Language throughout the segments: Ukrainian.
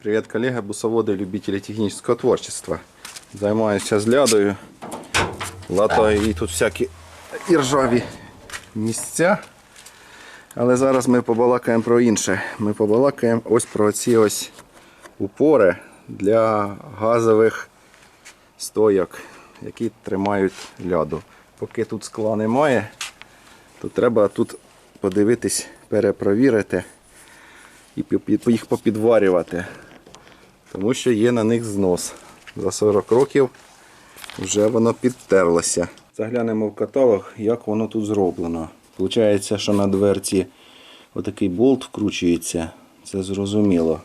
Привет, коллега, бусоводы, любители технического творчества. Займаюся з лядою, латаю їй тут всякі іржаві місця. Але зараз ми побалакаємо про інше. Ми побалакаємо ось про ці ось упори для газових стояк, які тримають ляду. Поки тут скла немає, то треба тут подивитись, перепровірити і їх попідварювати. Тому що є на них знос. За 40 років вже воно підтерлося. Заглянемо в каталог, як воно тут зроблено. Получається, що на дверці отакий болт вкручується, це зрозуміло.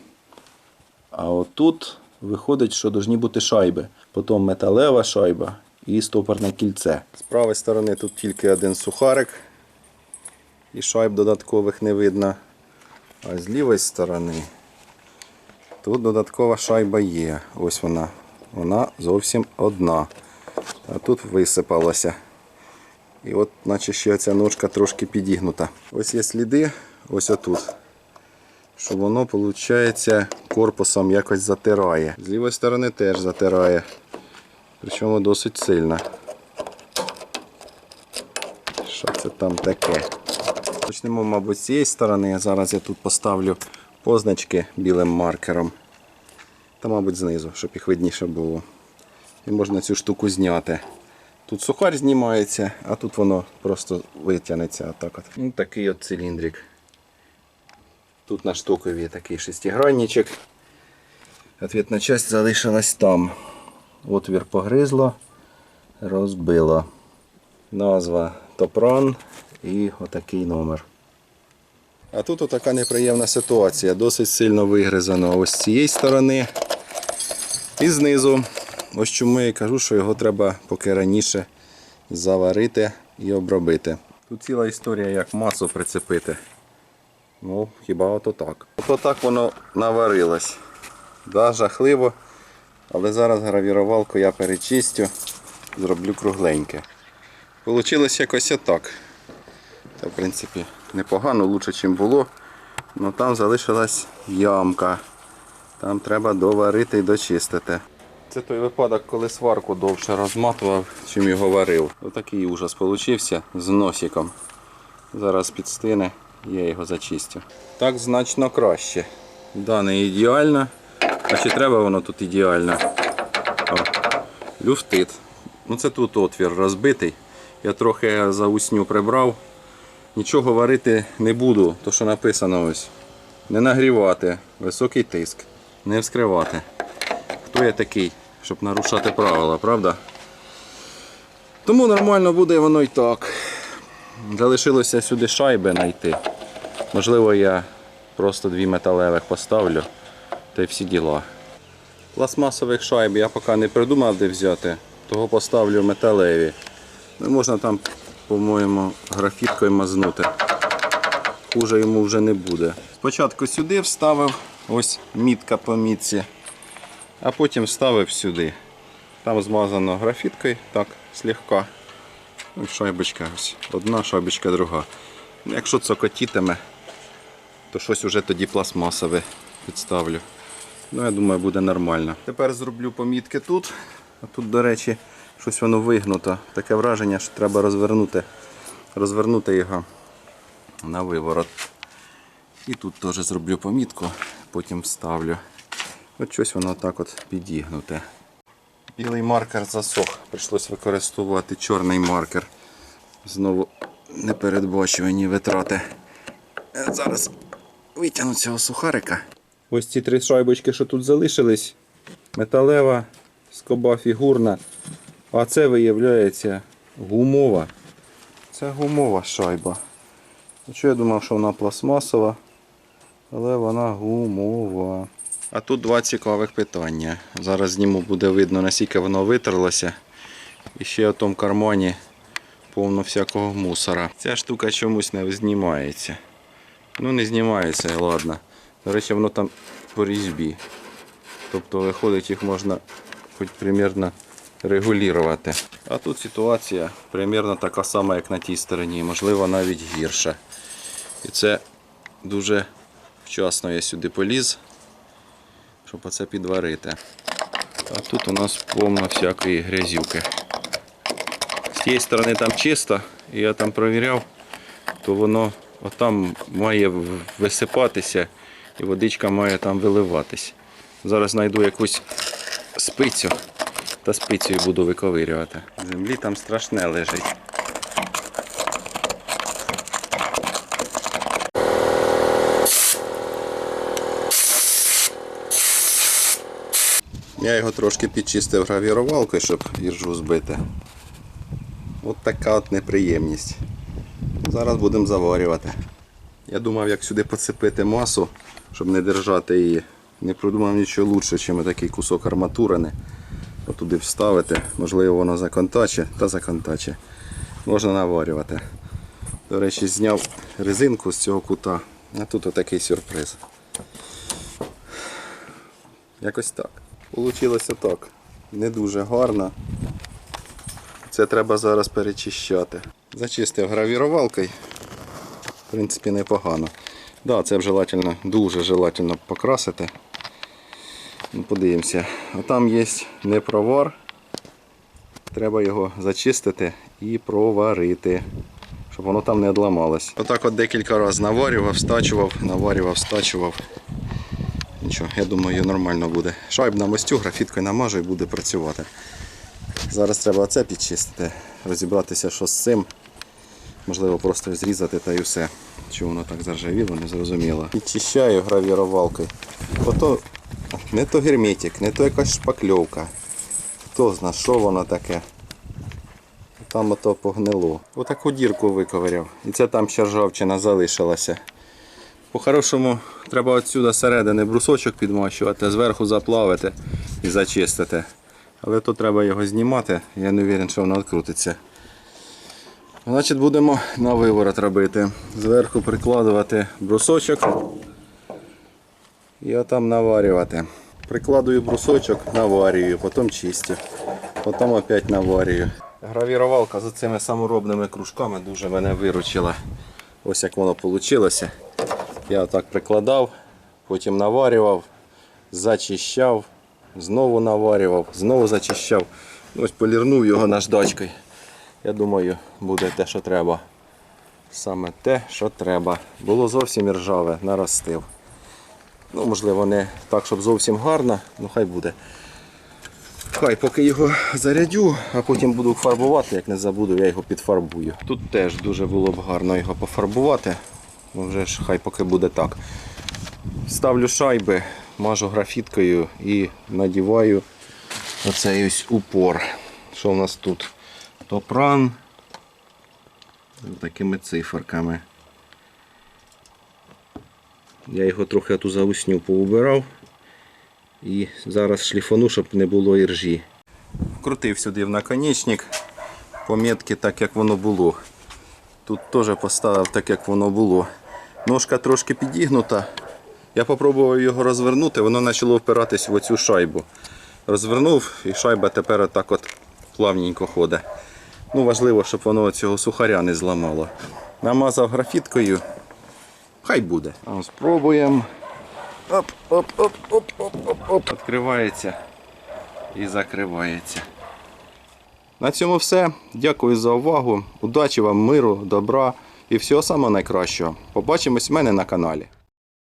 А отут виходить, що повинні бути шайби. Потім металева шайба і стопорне кільце. З правої сторони тут тільки один сухарик. І шайб додаткових не видно. А з лівої сторони тут додаткова шайба є. Ось вона. Вона зовсім одна. А тут висипалося. І от, наче ще ця ножка трошки підігнута. Ось є сліди, ось отут. Що воно, виходить, корпусом якось затирає. З лівої сторони теж затирає. Причому досить сильно. Що це там таке? Почнемо, мабуть, з цієї сторони. Зараз я тут поставлю позначки білим маркером. Та, мабуть, знизу, щоб їх видніше було. І можна цю штуку зняти. Тут сухар знімається, а тут воно просто витягнеться отак от. Ну, такий от циліндрик. Тут на штукові такий шестигранничок. Ответна часть залишилась там. Отвір погризло, розбило. Назва Топран і отакий номер. А тут отака неприємна ситуація. Досить сильно вигризано ось з цієї сторони і знизу. Ось чому я і кажу, що його треба поки раніше заварити і обробити. Тут ціла історія, як масу прицепити. Ну, хіба ото так. Ото так воно наварилось. Да, жахливо. Але зараз гравірувалку я перечистю, зроблю кругленьке. Получилось якось отак. Це, в принципі, непогано, лучше, ніж було. але там залишилась ямка. Там треба доварити і дочистити. Це той випадок, коли сварку довше розматував, чим його варив. Отакий ужас получився з носиком. Зараз підстине, я його зачистю. Так значно краще. Да, не ідеально. А чи треба воно тут ідеально? О, люфтит. Ну це тут отвір розбитий. Я трохи заусню прибрав. Нічого варити не буду, то що написано ось. Не нагрівати, високий тиск, не вскривати. Хто я такий, щоб нарушати правила, правда? Тому нормально буде воно і так. Залишилося сюди шайби знайти. Можливо, я просто дві металевих поставлю та й всі діла. Пластмасових шайб я поки не придумав де взяти, того поставлю металеві. Ну, можна там, по-моєму, графіткою мазнути. Хуже йому вже не буде. Спочатку сюди вставив, ось мітка по мітці, а потім вставив сюди. Там змазано графіткою, так, слегка. Ну, шайбочка ось. Одна шайбочка друга. Якщо цокотітиме, то щось уже тоді пластмасове підставлю. Ну, я думаю, буде нормально. Тепер зроблю помітки тут. А тут, до речі, щось воно вигнуто. Таке враження, що треба розвернути, розвернути його на виворот. І тут теж зроблю помітку, потім вставлю. От щось воно так от підігнуте. Білий маркер засох. Прийшлось використовувати чорний маркер. Знову непередбачувані витрати. Е, Зараз витягну цього сухарика. Ось ці три шайбочки, що тут залишились. Металева, скоба фігурна. А це виявляється гумова. Це гумова шайба. Що я думав, що вона пластмасова, але вона гумова. А тут два цікавих питання. Зараз зніму буде видно, наскільки воно витерлося. І ще в тому кармані повно всякого мусора. Ця штука чомусь не знімається. Ну не знімається, ладно. До речі, воно там по різьбі. Тобто виходить, їх можна хоч примірно регулювати. А тут ситуація примірно така сама, як на тій стороні, можливо навіть гірша. І це дуже вчасно я сюди поліз, щоб оце підварити. А тут у нас повно всякої грязюки. З тієї сторони там чисто, і я там провіряв, то воно отам має висипатися і водичка має там виливатись. Зараз знайду якусь спицю та спицею буду виковирювати. Землі там страшне лежить. Я його трошки підчистив гравірувалкою, щоб іржу збити. От така от неприємність. Зараз будемо заварювати. Я думав, як сюди поцепити масу, щоб не держати її. Не придумав нічого лучше, ніж такий кусок арматурини. Отуди вставити. Можливо, воно законтаче та законтаче. Можна наварювати. До речі, зняв резинку з цього кута. А тут отакий сюрприз. Якось так. Получилося так. Не дуже гарно. Це треба зараз перечищати. Зачистив гравірувалкою. В принципі, непогано. Да, це б желательно, дуже желательно покрасити. Ну, Подивимося. А там є непровар. Треба його зачистити і проварити, щоб воно там не одламалось. Отак от декілька разів наварював, стачував, наварював, стачував. Нічого, я думаю, нормально буде. Шайб на мостю, графіткою намажу і буде працювати. Зараз треба оце підчистити, розібратися, що з цим. Можливо, просто зрізати та й все. Чому воно так заржавіло, не зрозуміло. Підчищаю гравірувалкою. Ото не то герметик, не то якась шпакльовка. Хто зна, що воно таке. Там ото погнило. Отаку дірку виковиряв. І це там ще ржавчина залишилася. По-хорошому треба отсюди середини брусочок підмащувати, зверху заплавити і зачистити. Але то треба його знімати, я не уверен, що воно відкрутиться. Значить, будемо на виворот робити. Зверху прикладувати брусочок і отам наварювати. Прикладую брусочок, наварюю, потім чистю, потім опять наварюю. Гравірувалка з цими саморобними кружками дуже мене виручила. Ось як воно вийшло. Я отак прикладав, потім наварював, зачищав, знову наварював, знову зачищав. Ось полірнув його наждачкою. Я думаю, буде те, що треба. Саме те, що треба. Було зовсім ржаве, наростив. Ну, можливо, не так, щоб зовсім гарно, ну хай буде. Хай поки його зарядю, а потім буду фарбувати, як не забуду, я його підфарбую. Тут теж дуже було б гарно його пофарбувати. Ну вже ж хай поки буде так. Ставлю шайби, мажу графіткою і надіваю оцей ось упор. Що в нас тут? Топран такими циферками. Я його трохи ту заусню поубирав. І зараз шліфану, щоб не було іржі. Вкрутив сюди в наконечник, помітки так, як воно було. Тут теж поставив так, як воно було. Ножка трошки підігнута. Я спробував його розвернути, воно почало впиратись в оцю шайбу. Розвернув і шайба тепер отак от плавненько ходить. Ну, важливо, щоб воно цього сухаря не зламало. Намазав графіткою. Хай буде. Спробуємо. Оп, оп, оп, оп, оп, оп, оп. Відкривається і закривається. На цьому все. Дякую за увагу. Удачі вам, миру, добра і всього самого найкращого. Побачимось в мене на каналі.